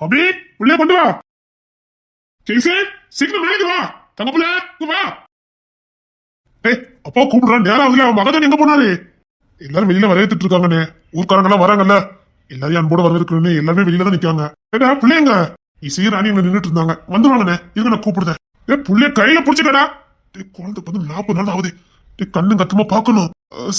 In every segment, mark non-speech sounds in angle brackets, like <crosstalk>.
அபி உள்ளே கொண்டு வா. ஜெய்சே சீக்கிரம் மேலே வா. தங்கப்புல வா. ஏய் அப்பா கூப்பிடுறான். நேரம் ஆகுதுல அவன் மகன் எங்க போனாரு? எல்லாரும் வெளியில வரவேத்துட்டு இருக்காங்கண்ணே. ஊர்க்காரங்க எல்லாம் வராங்கல்ல. எல்லாரையும் அன்போட வரவேற்கணும்னு எல்லாருமே வெளியில தான் நிக்காங்க ஏடா பிள்ளைங்க இசையும் ராணி அங்க நின்னுட்டு இருந்தாங்க. வந்துருவாங்கண்ணே இருங்க நான் கூப்பிடுறேன். ஏ புள்ளைய கையில புடிச்சுக்கடா. குழந்தை வந்து நாற்பது நாள் ஆகுது. கண்ணு கத்தமா பாக்கணும்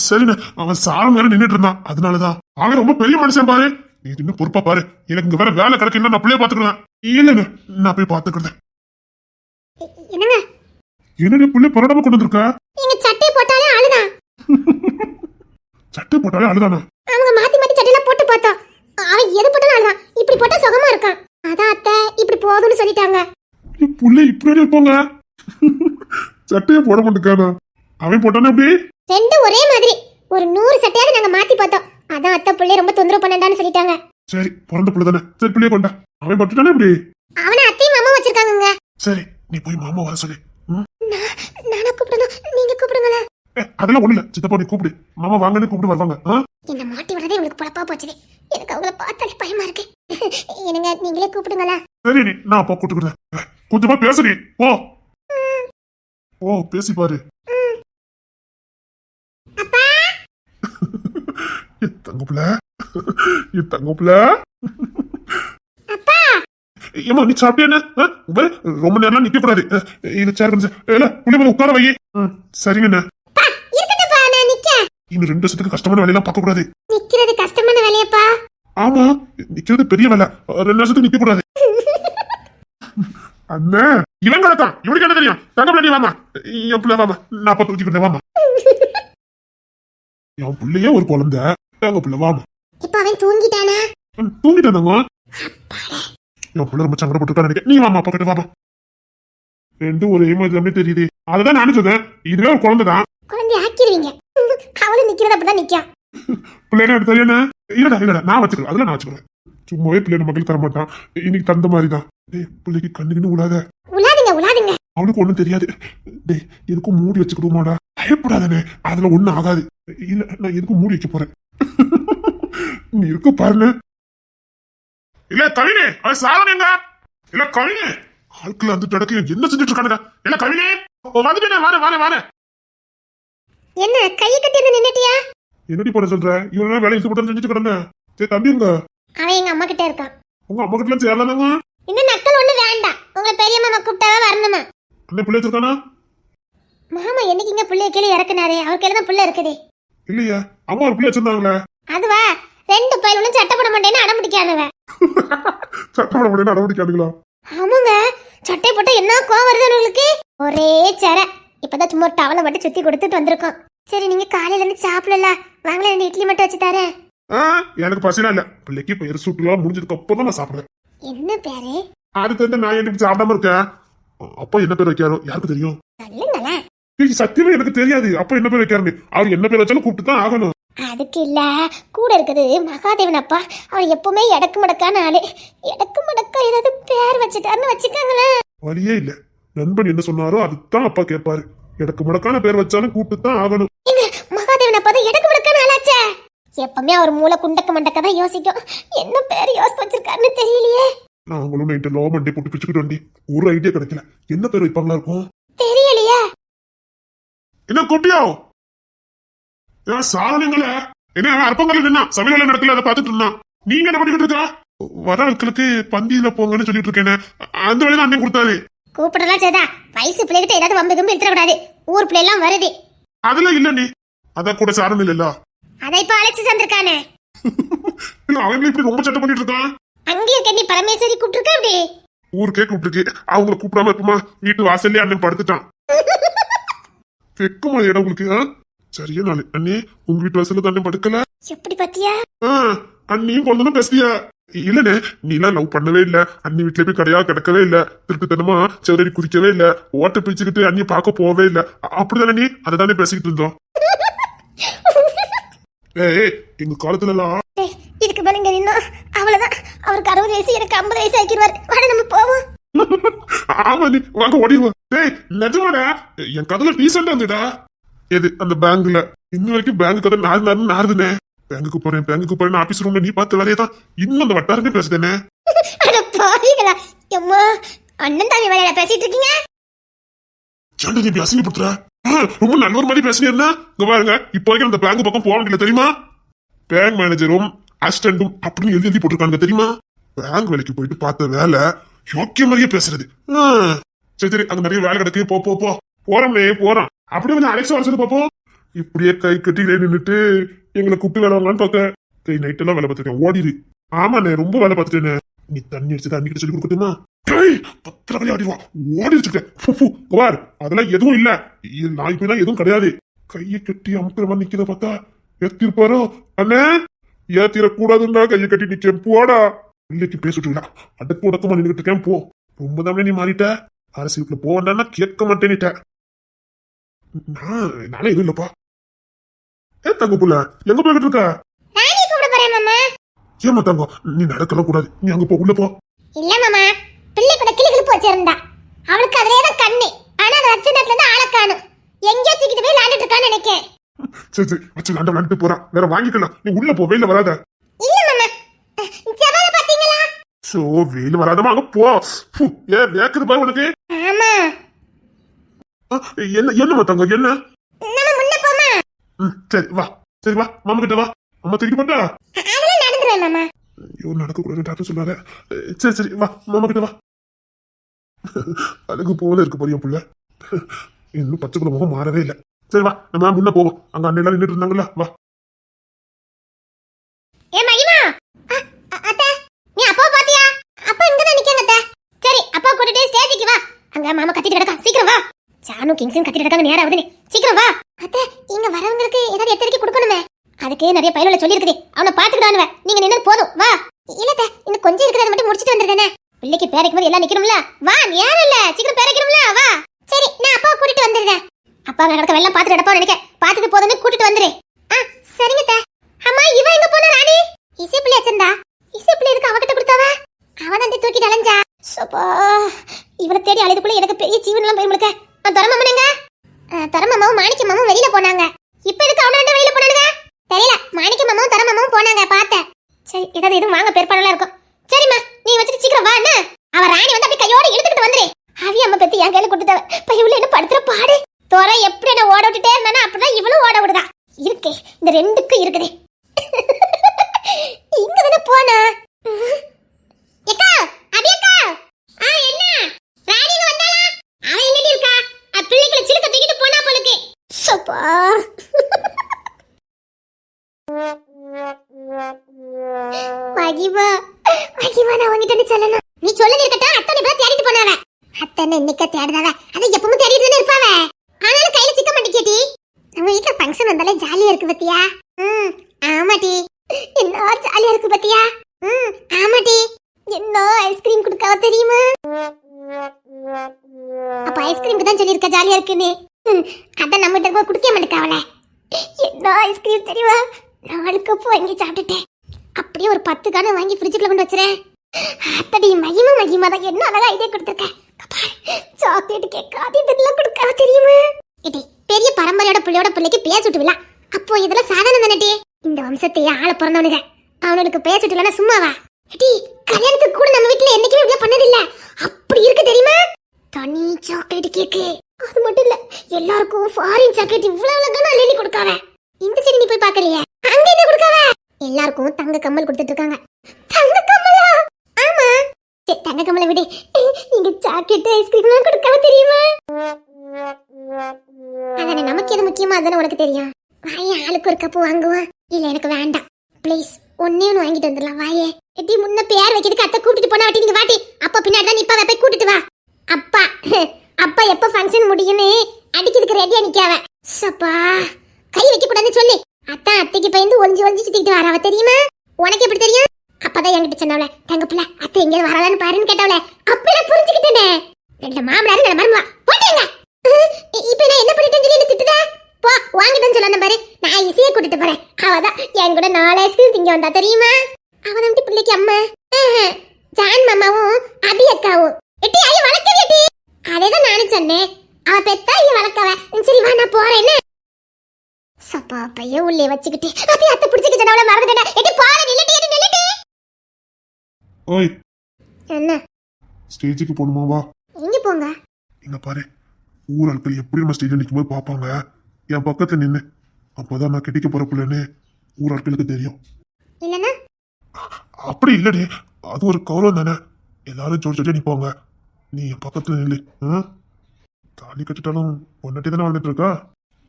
சரிண்ணே அவன் சாரம் வேற நின்னுட்டு இருந்தான். அதனாலதான். அவன் ரொம்ப பெரிய மனுஷன் பாரு. நீ இன்னும் பொறுப்பா பாரு. எனக்கு இங்க வேற வேலை கிடக்கு நான் பிள்ளைய பாத்துக்கிறேன் இல்லைண்ணே நான் போய் பாத்துக்கிறேன் என்னங்க? என்னடி புள்ளை புரடாம கொண்டு வந்திருக்க? நீங்க சட்டை போட்டாலே அழுதான் <laughs> சட்டை போட்டாலே அழுதானா? அவங்க மாத்தி மாத்தி சட்டையெல்லாம் போட்டு பார்த்தோம் அவன் எது போட்டாலும் அழுதான் இப்படி போட்டா சுகமா இருக்கான். அதான் அத்தை இப்படி போதும்னு சொல்லிட்டாங்க. புள்ளை இப்படி போங்க சட்டையை போட மாட்டேக்கானா அவன் போட்டானே அப்படி ரெண்டு ஒரே மாதிரி. ஒரு நூறு சட்டையாவது நாங்க மாத்தி பார்த்தோம். அதான் அத்தை பிள்ளை ரொம்ப தொந்தரவு பண்ணண்டான்னு சொல்லிட்டாங்க. சரி பிறந்த புள்ள தானே? சரி பிள்ளைய கொண்டா. அவன் பட்டுட்டானே அப்படி அவனை அத்தையும் மாமா வச்சிருக்காங்கங்க. சரி நீ போய் மாமா வர சொல்லு? நானா கூப்பிடணும். நீங்க கூப்பிடுங்களேன். ஏ, அதெல்லாம் ஒண்ணு இல்ல சித்தப்பா நீ கூப்பிடு. மாமா வாங்கன்னு கூப்பிட்டு வருவாங்க? என்ன மாட்டி விடுறதே உங்களுக்கு பொழப்பா போச்சுது எனக்கு அவங்கள பார்த்தாலே பயமா இருக்கு. என்னங்க நீங்களே கூப்பிடுங்களேன். சரி நீ நான் அப்பா கூட்டுக்கிறேன் ஏ, கொஞ்சமா பேசுறி ஓ ஓ பேசி பாரு அப்பா என் தங்கப்புல என் தங்கப்புல அப்பா ஏமா நீ சாப்பிட்டியா ரொம்ப நேரம் நிக்க கூடாது. இது சேர் கொஞ்சம். இல்ல புள்ளி மேல உட்கார வை. சரிங்கண்ணே இன்னும் ரெண்டு வருஷத்துக்கு கஷ்டமான வேலையெல்லாம் பார்க்க கூடாது. நிக்கிறது கஷ்டமான வேலையப்பா. ஆமா நிக்கிறது பெரிய வேலை. ரெண்டு வருஷத்துக்கு நிக்க கூடாது. <laughs> அண்ணே இவன் கிடக்கான் இவனுக்கு என்ன தெரியும்? தங்க பிள்ளை வாமா என் பிள்ளை வாமா நான் அப்ப தூக்கிக்கிட்டேன் வாமா <laughs> என் பிள்ளையே ஒரு குழந்தை. தங்க பிள்ளை வாமா இப்ப அவன் தூங்கிட்டானா? என் பிள்ளை ரொம்ப சங்கடப்பட்டு நினைக்கிறேன். நீ வாமா பக்கத்து வாமா ரெண்டும் ஒரே மாதிரி தெரியுது. அதுதான் நானும் சொல்றேன் இதுவே ஒரு குழந்தை தான் குழந்தைய ஆக்கிடுவீங்க. அவளும் நிக்கிறது நிக்கா பிள்ளைனா எடுத்து தெரியானே இல்லடா இல்லடா நான் வச்சுக்கிறேன். அதெல்லாம் நான் வச்சுக்கிறேன். சும்மாவே பிள்ளை மக்கள் தர மாட்டான் இன்னைக்கு தந்த மாதிரி தான் டேய் பிள்ளைக்கு கண்ணுக்குன்னு விழாத. உலாதுங்க உலாதுங்க அவனுக்கு ஒண்ணும் தெரியாது. டேய் எதுக்கும் மூடி வச்சுக்கிடுவோமாடா. பயப்படாதனே அதுல ஒண்ணும் ஆகாது. இல்ல நான் எதுக்கும் மூடி வைக்க போறேன். நீ இருக்க பாருங்க. இல்ல கவினே அது சாதனைங்க இல்ல கவினே. ஆட்கள் அந்த இடத்துல என்ன செஞ்சுட்டு இருக்கானுங்க? இல்ல கவினே. வந்துட்டேன் வாரேன் வாரேன் வாரேன் என்ன கையை கட்டி இருந்து நின்னுட்டியா? என்னடி பண்ண சொல்ற? இவன் வேலை இழுத்து போட்டு செஞ்சுட்டு கிடந்தேன் சரி தம்பிங்க அவன் எங்க அம்மா கிட்ட இருக்கான். உங்க அம்மா கிட்ட சேரலாங்க இந்த நக்கல் ஒண்ணு வேண்டாம். உங்க பெரிய மாமா கூப்பிட்டாவே வரணுமா? அண்ணன் பிள்ளை வச்சிருக்கானா? மாமா என்னைக்கு இங்க புள்ளைய கீழே இறக்குனாரு? அவர் கையில தான் புள்ள இருக்குது. இல்லையா அம்மா ஒரு பிள்ளை வச்சிருந்தாங்களே. அதுவா ரெண்டு பயிலும் சட்டை போட மாட்டேன்னு அடம் பிடிக்காதவன் சட்டப்பட முடியும் நடவடிக்கையாடுங்களா ஆமாங்க சட்டை போட்டா என்ன கோவம் வருது உங்களுக்கு ஒரே சர இப்பதான் சும்மா ஒரு டவலை மட்டும் சுத்தி கொடுத்துட்டு வந்திருக்கோம். சரி நீங்க காலையில இருந்து சாப்பிடல. வாங்கல ரெண்டு இட்லி மட்டும் வச்சு தரேன். எனக்கு பசினா இல்ல. பிள்ளைக்கு பெயர் சூட்டுலாம் முடிஞ்சதுக்கு அப்புறம் தான் நான் சாப்பிடுறேன் என்ன பேரு? அதுக்கு வந்து நான் என்ன சாப்பிடாம இருக்கேன். அப்பா என்ன பேர் வைக்காரோ யாருக்கு தெரியும்? சொல்லுங்களேன் ஏய், சத்தியமா எனக்கு தெரியாது. அப்பா என்ன பேர் வைக்காருன்னு அவர் என்ன பேர் வச்சாலும் கூப்பிட்டு தான் ஆகணும். அதுக்கு இல்ல. கூட இருக்குது. மகாதேவன் அப்பா அவர் எப்பவுமே எடக்கு மடக்கான ஆளு. எடக்கு மடக்கா ஏதாவது பேர் வச்சுட்டாருன்னு வச்சுக்கோங்களேன். வழியே இல்ல. நண்பன் என்ன சொன்னாரோ அதுதான் அப்பா கேட்பாரு எனக்கு முடக்கான பேர் வச்சாலும் கூப்பிட்டு தான் ஆகணும். மகாதேவன் அப்பா தான் எடக்கு மடக்கான ஆளாச்சே. எப்பவுமே அவர் மூளை குண்டக்க மண்டக்க தான் யோசிக்கும். என்ன பேர் யோசிச்சு வச்சிருக்காருன்னு தெரியலையே. நாங்களும் நைட்டு லோ மண்டே போட்டு பிச்சுக்கிட்டு வண்டி ஒரு ஐடியா கிடைக்கல. என்ன பேர் வைப்பாங்களா இருக்கும்? தெரியலையே. என்ன கூப்பிட்டியோ ஏன் சாதனைங்கள என்ன அவன் அற்பங்கள் நின்னா சமையல நடக்கல அதை பார்த்துட்டு இருந்தான். நீங்க என்ன பண்ணிக்கிட்டு இருக்கா? வர பந்தியில போங்கன்னு சொல்லிட்டு இருக்கேனே. அந்த வேலையை அண்ணன் கொடுத்தாரு. கூப்பிடலாம் சேதா வயசு பிள்ளைகிட்ட ஏதாவது வம்பு கம்பு எடுத்துடக்கூடாது ஊர் பிள்ளை எல்லாம் வருது. அதெல்லாம் இல்ல நீ. அதான் கூட சாரணம் இல்லல்ல. அதை இப்ப அழைச்சு தந்திருக்கானே. இல்ல அவங்கள இப்படி ரொம்ப சட்டம் பண்ணிட்டு இருக்கான்? அங்கேயே கண்ணி பரமேஸ்வரி கூப்பிட்டுருக்க அப்படி ஊருக்கே கூப்பிட்டுருக்கு. அவங்கள கூப்பிடாம இருப்போமா? வீட்டு வாசல்லே அண்ணன் படுத்துட்டான். <laughs> வெக்கமா இடம் உங்களுக்கு ஆ? சரியா நாளு. அண்ணே உங்க வீட்டு வாசல்ல தான் படுக்கல? எப்படி பாத்தியா? ஆ, அண்ணியும் குழந்தைனும் பேசுறியா? இல்லனே நீ எல்லாம் லவ் பண்ணவே இல்ல. அண்ணி வீட்டுல போய் கடையா கிடக்கவே இல்ல. திருட்டுத்தனமா செவரடி குதிக்கவே இல்ல. ஓட்ட பிடிச்சுக்கிட்டு அண்ணிய பார்க்க போவே இல்ல. அ- அப்படிதானே நீ? அதை பேசிக்கிட்டு இருந்தோம். ஏய் ஏய், எங்க காலத்துல எல்லாம் டேய், இதுக்கு மேல இங்க நின்னா அவ்வளவுதான். அவருக்கு அறுபது வயசு எனக்கு ஐம்பது வயசு ஆக்கிடுவாரு வாட நம்ம போவோம். ஆமா நீ வாங்க ஓடிடுவோம். டேய் நிஜமாடா? என் கதையில டீசெண்டா இருந்துடா எது அந்த பேங்க்ல? இன்ன வரைக்கும் பேங்க் கதை நாலு நாள் நாறுதுனே. பேங்குக்கு போறேன் பேங்குக்கு போறேன் ஆபீஸ் ரூம்ல நீ பார்த்த வேலையை தான் இன்னும் அந்த வட்டாரமே பேசுதேனே. அண்ணன் தாமி வேலையில பேசிட்டு இருக்கீங்க? ஏன்டா நீ அசிங்கப்படுத்துற? ரொம்ப நல்ல ஒரு மாதிரி பேசுனீங்கன்னா இங்க பாருங்க இப்போ வரைக்கும் அந்த பேங்க் பக்கம் போக முடியல தெரியுமா? பேங்க் மேனேஜரும் அசிஸ்டன்டும் அப்படின்னு எழுதி எழுதி போட்டிருக்காங்க தெரியுமா? பேங்க் வேலைக்கு போயிட்டு பார்த்த வேலை யோக்கிய மாதிரியே பேசுறது. சரி சரி அங்க நிறைய வேலை கிடக்கு. போ போ போ. போறோம்லே போறோம். அப்படியே கொஞ்சம் அலெக்ஸா வர சொல்லி பாப்போம் இப்படியே கை கட்டிக்கிட்டே நின்னுட்டு எங்களை கூப்பிட்டு வேலை வாங்கலான்னு பார்க்க. கை நைட் எல்லாம் வேலை பார்த்துருக்கேன் ஓடிடு ஆமாண்ணே ரொம்ப வேலை பார்த்துட்டேனே நீ தண்ணி அடிச்சு தண்ணி கிட்ட சொல்லி கொடுக்கட்டுமா? பத்திர வழி ஆடிடுவான் ஓடி வச்சுக்கிட்டேன் குமார் அதெல்லாம் எதுவும் இல்ல. நான் இப்ப எதுவும் கிடையாது. கையை கட்டி அமுக்கிற மாதிரி நிக்கிறத பார்த்தா. ஏத்திருப்பாரோ? அண்ணே ஏத்திரக்கூடாதுன்னா கையை கட்டி நிக்கேன். போடா. இன்னைக்கு பேசிட்டு அடக்கு உடக்கமா நின்றுட்டு இருக்கேன். போ. ரொம்ப தானே நீ மாறிட்ட? அரசியலுக்குள்ள போக வேண்டாம்னா கேட்க மாட்டேன்னுட்ட. நான் எதுவும் இல்லப்பா. ஏ தங்க புள்ள? எங்க போய்கிட்டு இருக்க? ஏமா தங்கம் நீ நடக்கலாம் கூடாது. நீ அங்க போ உள்ள போ. இல்ல மாமா. பிள்ளை கூட கிளி கிளி வச்சிருந்தா. அவளுக்கு அதுலயே தான் கண்ணு. ஆனா அதை வச்ச நேரத்துல இருந்து ஆளை காணும். எங்கேயோ தூக்கிட்டு போய் விளையாண்டுட்டு இருக்கான்னு நினைக்கேன். சரி சரி. வச்சு விளாண்டு விளாண்டுட்டு போறான் வேற வாங்கிக்கலாம். நீ உள்ள போ வெயில வராத. இல்ல மாமா. சோ வெயில் வராதமா அங்க போ. ஏன் வேக்குது பாரு உனக்கு? ஆமா. என்ன என்னம்மா தங்கம் என்ன? நம்ம முன்ன போமா சரி வா. சரி வா. மாமா கிட்ட வா. அம்மா தூக்கிட்டு போட்டா? அதெல்லாம் நடந்துருவேன் மாமா. ஐயோ நடக்க கூடாது டாக்டர் சொன்னாரு சரி சரி வா. மாமா கிட்ட வா. அழகு போல இருக்கு பொரிய புள்ள. இன்னும் பச்சை குள்ள முகம் மாறவே இல்லை. சரி வா. நம்ம முன்ன போவோம். அங்க அண்ணன் எல்லாம் நின்றுட்டு இருந்தாங்கல்ல வா ஏ மகிமா அ- அ- அத்தை நீ அப்பா பாத்தியா அப்பா இங்க தான் நிக்காங்க அத்தை சரி அப்பா கூட்டிட்டு ஸ்டேஜுக்கு வா அங்க மாமா கத்திட்டு கிடக்கா. சீக்கிரம் வா. ஜானு கிங்ஸும் கத்திட்டு கிடக்காங்க நேரம் ஆகுது சீக்கிரம் வா. அத்தை இங்க வரவங்களுக்கு ஏதாவது எச்சரிக்கை கொடுக்கணுமே. அதுக்கு நிறைய பயிரோட சொல்லி இருக்குது அவனை பாத்துக்கிடானுவ நீங்க நின்னது போதும். வா. இல்ல இன்னும் கொஞ்சம் இருக்கிறத மட்டும் முடிச்சிட்டு வந்துருந்தேனே பிள்ளைக்கு பேரைக்கும் போது எல்லாம் நிக்கணும்ல? வா நேரம் இல்ல. சீக்கிரம் பேரைக்கணும்ல வா. சரி நான் அப்பாவை கூட்டிட்டு வந்துடுறேன். அப்பா அங்க நடக்க வெள்ளம் பாத்துட்டு நடப்பா நினைக்க. பாத்துட்டு போதுன்னு கூட்டிட்டு வந்துரு ஆ சரிங்க அத்தை. அம்மா இவ எங்க போனா ராணி? இசை பிள்ளை வச்சிருந்தா? இசை பிள்ளை எதுக்கு அவகிட்ட கொடுத்தாவ? அவன் தான் தூக்கிட்டு அலைஞ்சா. சப்பா. இவனை தேடி அழைதுக்குள்ள எனக்கு பெரிய ஜீவன் எல்லாம் போய் முழுக்க. தரமாமனுங்க? தரமாமாவும் மாணிக்க மாமாவும் வெளியில போனாங்க. இப்ப எதுக்கு அவன ரெண்டு வெளியில போனானுங்க? தெரியல. மாணிக்க மாமாவும் தரமாமாவும் போனாங்க பார்த்தேன். சரி ஏதாவது எதுவும் வாங்க பேர்பாடெல்லாம் இருக்கும். சரிம்மா நீ வச்சுட்டு சீக்கிரம் வா என்ன? அவ ராணி வந்து அப்படியே கையோட இழுத்துக்கிட்டு வந்துரு. அவி அம்மா பத்தி என் கையில கொடுத்தவ. இப்ப இவ்வளவு என்ன படுத்துற பாடு? தோற எப்படி என்ன ஓட விட்டுட்டே இருந்தானா அப்படிதான் இவளும் ஓட விடுதா. இருக்கே இந்த ரெண்டுக்கும் இருக்குது. இங்க தானே போனா ஏக்கா அபியக்கா ஆ என்ன ராணி இங்க வந்தாளா அவ எங்கடி இருக்கா அ பிள்ளைகளை சிலுக்க தூக்கிட்டு போனா போலுக்கு சப்பா. மகிமா மகிமா நான் உன்கிட்ட சொல்லணும். நீ சொல்லல இருக்கட்டும் அத்தனை பேர் தேடிட்டு போனாவ அத்தனை இன்னைக்கு தேடுதாவ அது எப்பவும் தேடிட்டு தானே இருப்பாவ ஆனாலும் கையில சிக்க மாட்டேங்கேட்டி நம்ம வீட்டுல ஃபங்க்ஷன் வந்தாலே ஜாலியா இருக்கு பத்தியா? ம் ஆமாடி என்ன ஜாலியா இருக்கு பத்தியா? ம் ஆமாடி என்ன ஐஸ்கிரீம் கொடுக்காவ தெரியுமா? அப்ப ஐஸ்கிரீம் தான் சொல்லியிருக்க ஜாலியா இருக்குன்னு. ம், அதான் நம்ம அவளை. என்ன ஐஸ்கிரீம் தெரியுமா? நாலு கப்பு வாங்கி சாப்பிட்டுட்டேன். அப்படியே ஒரு பத்து கான வாங்கி ஃப்ரிட்ஜுக்குள்ள கொண்டு வச்சுறேன். அத்தடி மகிமா மகிமா தான். என்ன அழகா ஐடியா கொடுத்துருக்கேன் சாக்லேட் கேக் அது இதெல்லாம் கொடுக்காவ தெரியுமா? இடி பெரிய பரம்பரையோட பிள்ளையோட பிள்ளைக்கு பேர் சுட்டுவில அப்போ இதெல்லாம் சாதாரணம் தானே இந்த வம்சத்தையே ஆள பிறந்தவனுங்க. அவனுக்கு பேர் சுட்டுலன்னா சும்மாவா? டி கல்யாணத்துக்கு கூட நம்ம வீட்டுல என்னைக்குமே இப்படி பண்ணதில்ல. அப்படி இருக்கு தெரியுமா? தனி சாக்லேட் கேக்கு அது மட்டும் இல்ல எல்லாருக்கும் ஃபாரின் ஜாக்கெட் இவ்வளவு அழகான அள்ளி கொடுக்காவ. இந்த சைடு நீ போய் பாக்கலையே? அங்க என்ன கொடுக்காவ? எல்லாருக்கும் தங்க கம்மல் கொடுத்துட்டு இருக்காங்க. தங்க கம்மலா ஆமா. சரி, தங்க கம்மலை விடு. நீங்க சாக்லேட் ஐஸ்கிரீம்லாம் கொடுக்காம தெரியுமா? அதானே நமக்கு எது முக்கியமா அதானே உனக்கு தெரியும். வாயே ஆளுக்கு ஒரு கப்பு வாங்குவேன் இல்ல எனக்கு வேண்டாம். ப்ளீஸ் ஒன்னே ஒன்று வாங்கிட்டு வந்துடலாம். வாயே. எட்டி முன்ன பேர் வைக்கிறதுக்கு அத்தை கூட்டிட்டு போனா வாட்டி நீங்க வாட்டி. அப்பா பின்னாடி தான் நிப்பா போய் கூட்டிட்டு வா. அப்பா. அப்பா எப்ப ஃபங்க்ஷன் முடியும்னு அடிக்கிறதுக்கு ரெடியா நிக்காவ. சப்பா கை வைக்க கூடாதுன்னு சொல்லி. அத்தான் அத்தைக்கு பயந்து ஒளிஞ்சு ஒளிஞ்சு சுத்திட்டு வராவ தெரியுமா? உனக்கு எப்படி தெரியும்? அப்பதான் என்கிட்ட சொன்னவள தங்க பிள்ளை அத்தை எங்க வரலான்னு பாருன்னு கேட்டவள அப்ப புரிஞ்சுக்கிட்டேனே. ரெண்டு மாமனாரு நல்ல மருமவா போட்டேங்க இப்ப நான் என்ன பண்ணிட்டேன்னு சொல்லி என்ன திட்டுதா? போ வாங்கிட்டேன்னு சொல்ல பாரு. நான் இசையை கூட்டிட்டு போறேன். அவதான் என் கூட நாலு ஐஸ்கிரீம் திங்க வந்தா தெரியுமா? அவதான் பிள்ளைக்கு அம்மா. ஜான் மாமாவும் அபி அக்காவும். எட்டி ஐயோ வளர்க்கவே எட்டி அதேதான் நானும் சொன்னேன். அவ பெத்தா ஐய வளர்க்கவ. சரி வா நான் போறேன்னு சப்பா பைய உள்ளே வச்சுக்கிட்டு அத்தை அத்தை பிடிச்சிக்கிட்டு அவளை மறந்துட்டேன். எட்டி பாரு நில்லட்டி நில்லட்டி. ஓய். என்ன? ஸ்டேஜுக்கு போகணுமா வா. எங்க போங்க? இங்க பாரு ஊர் ஆட்கள் எப்படி நம்ம ஸ்டேஜில் நிற்கும் போது பார்ப்பாங்க. என் பக்கத்துல நின்று அப்போதான் நான் கிடைக்க போற பிள்ளைன்னு ஊர் ஆட்களுக்கு தெரியும். இல்லைன்னா? அப்படி இல்லடி. அது ஒரு கௌரவம் தானே. எல்லாரும் ஜோடி ஜோடியா நிப்பாங்க. நீ என் பக்கத்துல நில்லு? தாலி கட்டிட்டாலும் ஒன்னட்டி தானே வாழ்ந்துட்டு இருக்கா?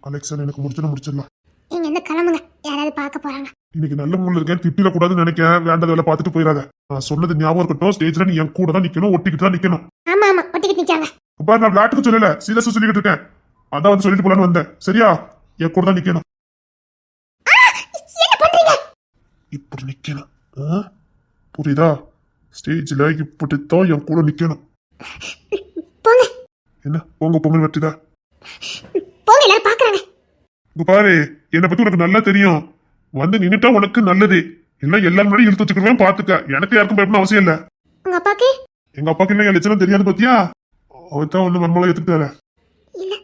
அலெக்சன் எனக்கு முடிச்சுன்னு முடிச்சிடலாம். நீங்க என்ன கிளம்புங்க. யாராவது பார்க்க போறாங்க. இன்னைக்கு நல்ல மூல இருக்கேன் திட்டில கூடாதுன்னு நினைக்கிறேன் வேண்டாத வேலை பார்த்துட்டு போயிடாத. நான் சொன்னது ஞாபகம் இருக்கட்டும். ஸ்டேஜ்ல நீ என் கூட தான் நிக்கணும் ஒட்டிக்கிட்டு தான் நிக்கணும். ஆமா ஆமா. ஒட்டிக்கிட்டு நிக்காங்க. பாரு நான் விளையாட்டுக்கு சொல்லல. சீரியஸா சொல்லிக்கிட்டு இருக்கேன். அதான் வந்து சொல்லிட்டு போலான்னு வந்தேன். சரியா? என் கூட தான் நிக்கணும். இப்படி நிக்கணும்? புரியுதா? ஸ்டேஜ்ல இப்படித்தான் என் கூட நிக்கணும். போங்க. என்ன? உங்க பொங்கல் வெற்றிதா போங்க எல்லாரும் பாக்குறாங்க இங்க பாரு என்னை பத்தி உனக்கு நல்லா தெரியும். வந்து நின்னுட்டா உனக்கு நல்லது. இல்ல எல்லாரும் முன்னாடி இழுத்து வச்சுக்கிறேன் பாத்துக்க எனக்கு யாருக்கும் பயப்பட அவசியம் இல்ல. உங்க அப்பாக்கு? எங்க அப்பாக்கு என்ன என் லட்சணம் தெரியாது பாத்தியா அவர் தான் வந்து மர்மலை எடுத்துக்கிட்டாரு இல்ல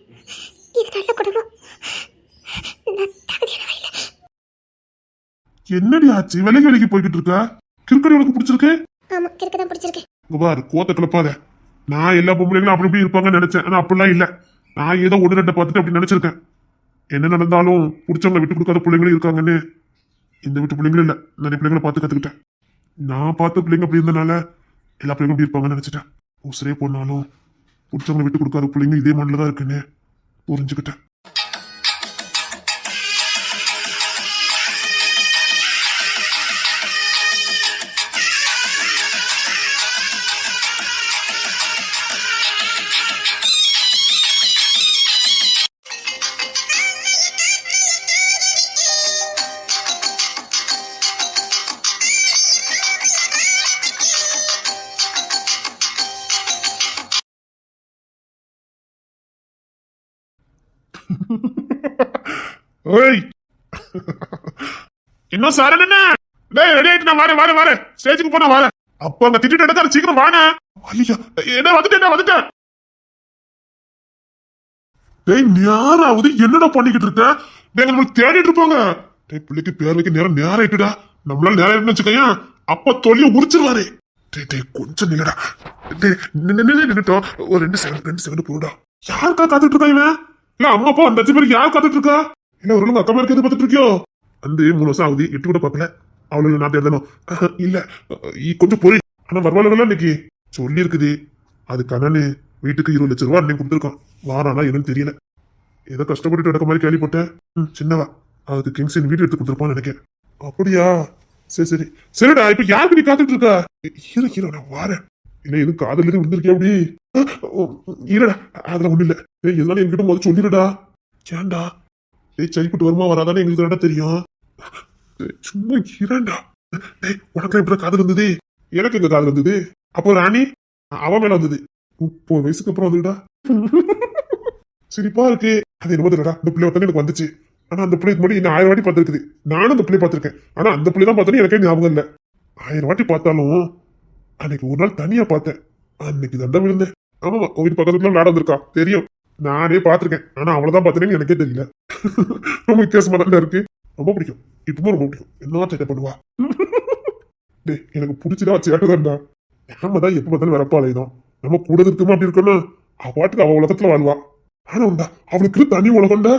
இது நல்ல குடும்பம். என்னடி ஆச்சு? விலைக்கு விலைக்கு போய்கிட்டு இருக்கா? கிரிக்கெட் உனக்கு பிடிச்சிருக்கு? ஆமா கிறுக்கு தான் பிடிச்சிருக்கு. இங்க பாரு கோத்த கிளப்பாத. நான் எல்லா பொம்பளைங்களும் அப்படி இப்படி இருப்பாங்கன்னு நினைச்சேன். ஆனா அப்படிலாம் இல்ல. நான் ஏதோ ஒன்று ரெண்டை பார்த்துட்டு அப்படி நினைச்சிருக்கேன். என்ன நடந்தாலும் பிடிச்சவங்களை விட்டு கொடுக்காத பிள்ளைங்களும் இருக்காங்கன்னு இந்த வீட்டு பிள்ளைங்களும் இல்லை. நிறைய பிள்ளைங்களை பார்த்து கத்துக்கிட்டேன். நான் பார்த்த பிள்ளைங்க அப்படி இருந்தனால எல்லா பிள்ளைங்களும் அப்படி இருப்பாங்கன்னு நினைச்சிட்டேன். உசுரே போனாலும் பிடிச்சவங்களை விட்டு கொடுக்காத பிள்ளைங்க இதே மண்ணில் தான் இருக்குன்னு புரிஞ்சுக்கிட்டேன். ஓய் இன்னும் சார் என்ன? டேய் ரெடி ஆயிட்டு நான் வரேன் வரேன் வரேன். ஸ்டேஜுக்கு போனா வரேன். அப்ப அங்க திட்டிட்டு எடுத்தா சீக்கிரம் வாங்க ஐயா என்ன வந்துட்டேன் வந்துட்டேன்? டேய் நேராவது என்னடா பண்ணிக்கிட்டு இருக்க? டேய் நம்மளுக்கு தேடிட்டு இருப்பாங்க. டேய் பிள்ளைக்கு பேர் வைக்க நேரம் நேரம் ஆயிட்டுடா. நம்மளால நேரம் ஆயிட்டுன்னு வச்சுக்கோயேன். அப்ப தொழிய உரிச்சிருவாரு. டேய் டேய் கொஞ்சம் நில்லடா. டேய் நின்னு நின்னு நின்னுட்டோம் ஒரு ரெண்டு செகண்ட் ரெண்டு செகண்ட் போடா யாருக்கா காத்துட்டு இருக்கா இவன்? இல்ல அம்மா அப்பா அந்த அஞ்சு பேருக்கு யார் காத்துட்டு இருக்கா? என்ன ஒரு அக்கா இருக்கிறது எது பார்த்துட்டு இருக்கியோ? அந்த மூணு வருஷம் ஆகுது எட்டு கூட பார்க்கல. அவளுக்கு நான் தேடணும் இல்ல. கொஞ்சம் பொறி. ஆனா வருவாளுங்களா இன்னைக்கு? சொல்லி இருக்குது அது கண்ணனு வீட்டுக்கு இருபது லட்சம் ரூபா அன்னைக்கு கொடுத்துருக்கான். வாரானா என்னன்னு தெரியல. ஏதோ கஷ்டப்பட்டு நடக்க மாதிரி கேள்விப்பட்டேன். சின்னவா. அதுக்கு கிங்ஸின் வீடு எடுத்து கொடுத்துருப்பான்னு நினைக்கிறேன் அப்படியா? சரி சரி. சரிடா இப்ப யாருக்கு நீ காத்துட்டு இருக்கா? ஹீரோ ஹீரோ நான் வாரேன். இல்ல எதுவும் காதல் எதுவும் விழுந்திருக்கே அப்படி? அஹ், இருடா. அதெல்லாம் ஒண்ணு இல்ல. ஏய் இதெல்லாம் என்கிட்ட முதல்ல சொல்லிடுடா ஏன்டா? ஏய் சரிப்பட்டு வருமா வராதானே எங்களுக்கு தானடா தெரியும். சும்மா இரண்டா டேய் உனக்கு எப்படி காதல் இருந்தது எனக்கு எங்க காதல் இருந்தது அப்போ ராணி அவ மேல வந்தது. முப்பது வயசுக்கு அப்புறம் வந்துடா சிரிப்பா இருக்கு. அது என்ன தெரியலடா. இந்த பிள்ளை ஒருத்தன எனக்கு வந்துச்சு. ஆனா அந்த பிள்ளைக்கு முன்னாடி என்ன ஆயிரம் வாட்டி பார்த்துருக்குது. நானும் அந்த பிள்ளை பார்த்துருக்கேன். ஆனா அந்த பிள்ளை தான் பார்த்தோன்னு எனக்கே ஞாபகம் இல்லை. ஆயிரம் வாட்டி பார்த்தாலும் அன்னைக்கு ஒரு நாள் தனியா பார்த்தேன். அன்னைக்கு தண்டை விழுந்தேன். ஆமா உங்க வீட்டு பக்கத்துல நடந்திருக்கா தெரியும். நானே பார்த்துருக்கேன். ஆனால் அவ்வளோதான் பார்த்தேன்னு எனக்கே தெரியல. ரொம்ப வித்தியாசமாக தான் இருக்கு. ரொம்ப பிடிக்கும். இப்பவும் ரொம்ப பிடிக்கும். என்ன சேட்டை பண்ணுவா டேய் எனக்கு பிடிச்சதா சேட்டை நாம தான் எப்போ பார்த்தாலும் வரப்பாளையம் நம்ம கூட இருக்குமா அப்படி இருக்கோம்னா அவ பாட்டுக்கு அவள் உலகத்துல வாழ்வா. ஆனா உண்டா? அவளுக்கு தனி உலகம்டா.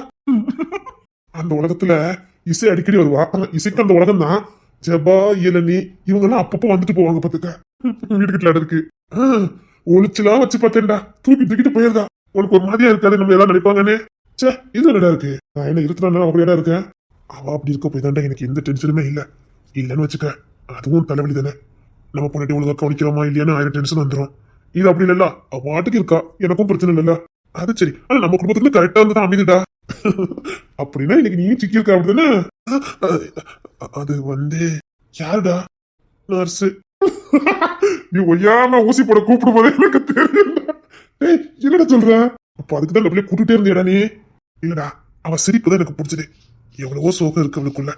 அந்த உலகத்துல இசை அடிக்கடி வருவா. ஆனால் இசைக்கு அந்த உலகம் தான் ஜபா இளநி இவங்கெல்லாம் அப்பப்போ வந்துட்டு போவாங்க பாத்துக்க வீட்டுக்கிட்ட இருக்கு. ஆஹ், ஒளிச்சுலாம் வச்சு பார்த்தேன்டா. தூக்கி தூக்கிட்டு போயிருந்தா உனக்கு ஒரு மாதிரியா இருக்காது நம்ம எல்லாம் நினைப்பாங்கன்னு. சே இது என்னடா இருக்கு? நான் என்ன இருக்கிறான் அப்படியாடா இருக்கேன்? அவ அப்படி இருக்க போய் தாண்டா எனக்கு எந்த டென்ஷனுமே இல்ல. இல்லைன்னு வச்சுக்க அதுவும் தலைவலி தானே. நம்ம பொண்ணாட்டி ஒழுங்கா கவனிக்கிறோமா இல்லையான்னு ஆயிரம் டென்ஷன் வந்துடும் இது அப்படி இல்லல்ல அவ பாட்டுக்கு இருக்கா? எனக்கும் பிரச்சனை இல்லல்ல. அது சரி ஆனா நம்ம குடும்பத்துக்கு கரெக்டா வந்து அமைதிடா. அப்படின்னா இன்னைக்கு நீ சிக்கி இருக்க அப்படிதானே அது வந்து யாருடா? நர்ஸ் நீ ஒய்யாம ஊசி போட கூப்பிடும் போதே எனக்கு தெரியும். ஏய் என்னடா சொல்ற? அப்ப அதுக்கு தான் அப்படியே கூட்டிட்டே இருந்தியடா நீ. இல்லடா அவ சிரிப்பு தான் எனக்கு பிடிச்சது. எவ்வளவோ சோகம் இருக்கு அவளுக்குள்ள.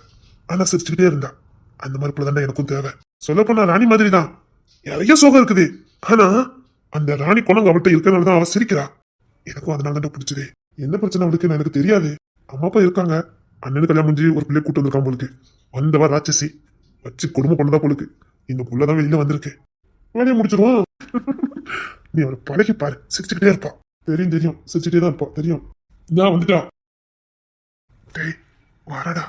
ஆனா சிரிச்சுக்கிட்டே இருந்தா. அந்த மாதிரி பிள்ளை எனக்கும் தேவை. சொல்ல போனா ராணி மாதிரி தான் நிறைய சோகம் இருக்குது. ஆனா அந்த ராணி குழந்தை அவள்கிட்ட இருக்கிறனால தான் அவ சிரிக்கிறா. எனக்கும் அதனால தான் பிடிச்சது. என்ன பிரச்சனை அவளுக்கு? எனக்கு தெரியாது. அம்மா அப்பா இருக்காங்க. அண்ணனுக்கு கல்யாணம் முடிஞ்சு ஒரு பிள்ளை கூட்டு வந்திருக்கான் போலுக்கு. வந்தவா ராட்சசி. வச்சு குடும்பம் பண்ணதா போலுக்கு. இந்த புள்ளதான் வெளியில வந்திருக்கு. வேலையை முடிச்சிருவான் நீ அவனை பழகி பாரு. சிரிச்சுக்கிட்டே இருப்பான் தெரியும் தெரியும். சிரிச்சுட்டே தான் இருப்பான் தெரியும். இதான் வந்துட்டான் டேய் வாடா.